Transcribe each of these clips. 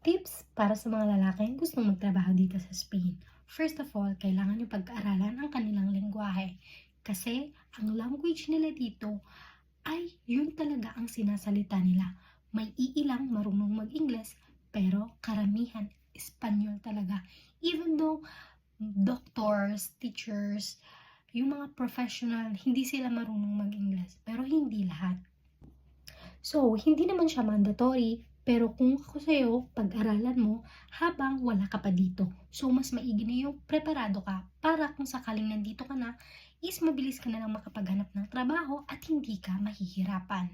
Tips para sa mga lalaking gustong magtrabaho dito sa Spain. First of all, kailangan nyo pag-aaralan ang kanilang lengguwahe. Kasi ang language nila dito ay yun talaga ang sinasalita nila. May iilang marunong mag-Ingles, pero karamihan Espanyol talaga. Even though doctors, teachers, yung mga professional, hindi sila marunong mag-Ingles. Pero hindi lahat. So, hindi naman siya mandatory, pero kung ako sa'yo, pag-aralan mo habang wala ka pa dito. So, mas maigi na yung preparado ka para kung sakaling nandito ka na, is mabilis ka na lang makapaghanap ng trabaho at hindi ka mahihirapan.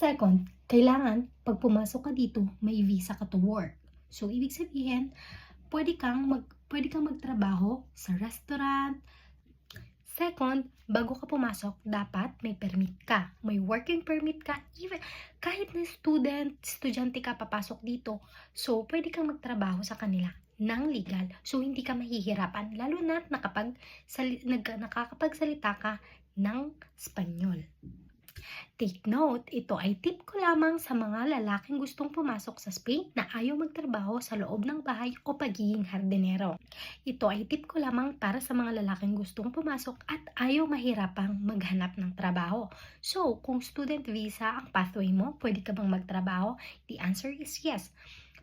Second, kailangan pag pumasok ka dito, may visa ka to work. So, ibig sabihin, pwede kang, mag, pwede kang magtrabaho sa restaurant. Second, bago ka pumasok, dapat may permit ka. May working permit ka. Even, kahit na student, estudyante ka papasok dito, so pwede kang magtrabaho sa kanila ng legal. So, hindi ka mahihirapan. Lalo na nakapag, sali, nag, nakakapagsalita ka ng Spanyol. Take note, ito ay tip ko lamang sa mga lalaking gustong pumasok sa Spain na ayaw magtrabaho sa loob ng bahay o pagiging hardinero. Ito ay tip ko lamang para sa mga lalaking gustong pumasok at ayaw mahirapang maghanap ng trabaho. So, kung student visa ang pathway mo, pwede ka bang magtrabaho? The answer is yes.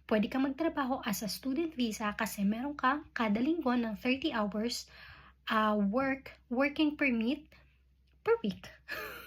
Pwede ka magtrabaho as a student visa kasi meron kang kada linggo ng 30 hours uh, work, working permit per week.